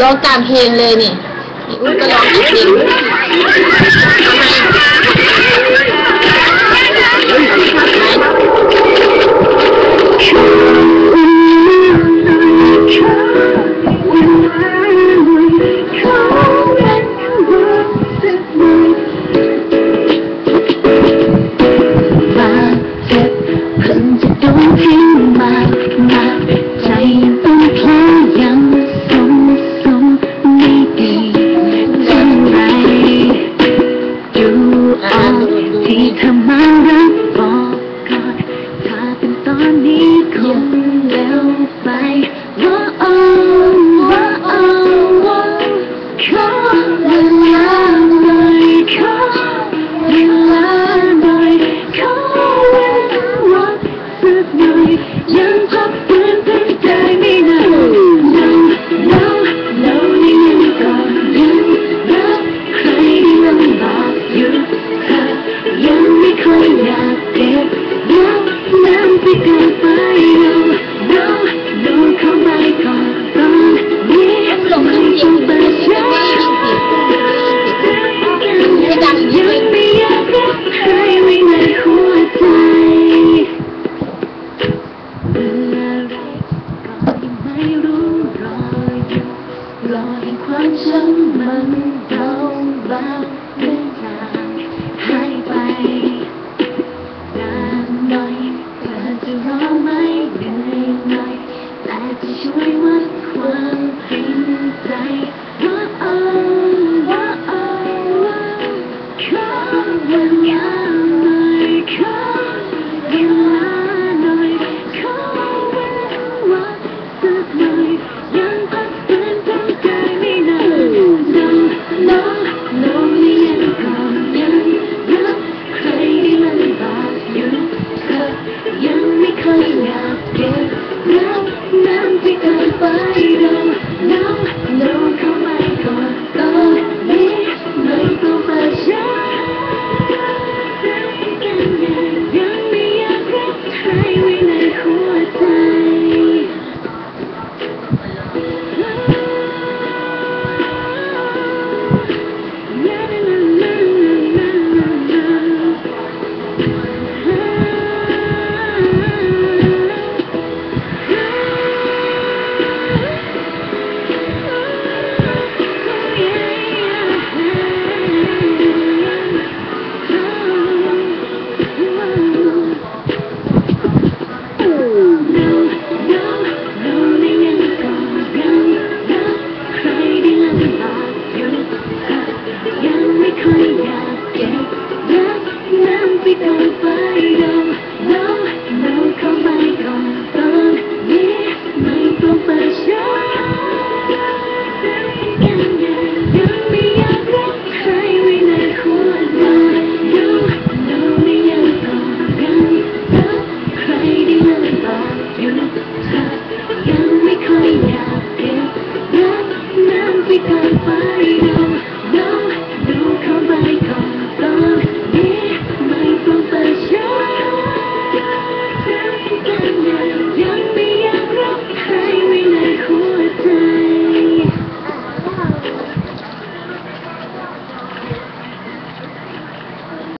ร้องตามเพลงเลยนี่อุ้ยก็ร้องเพลงทำไม Peter Murder. ฉันมันเราแบบไม่อยากให้ไปนานหน่อยเธอจะรอไหมเหนื่อยหน่อยแต่จะช่วยวัดความ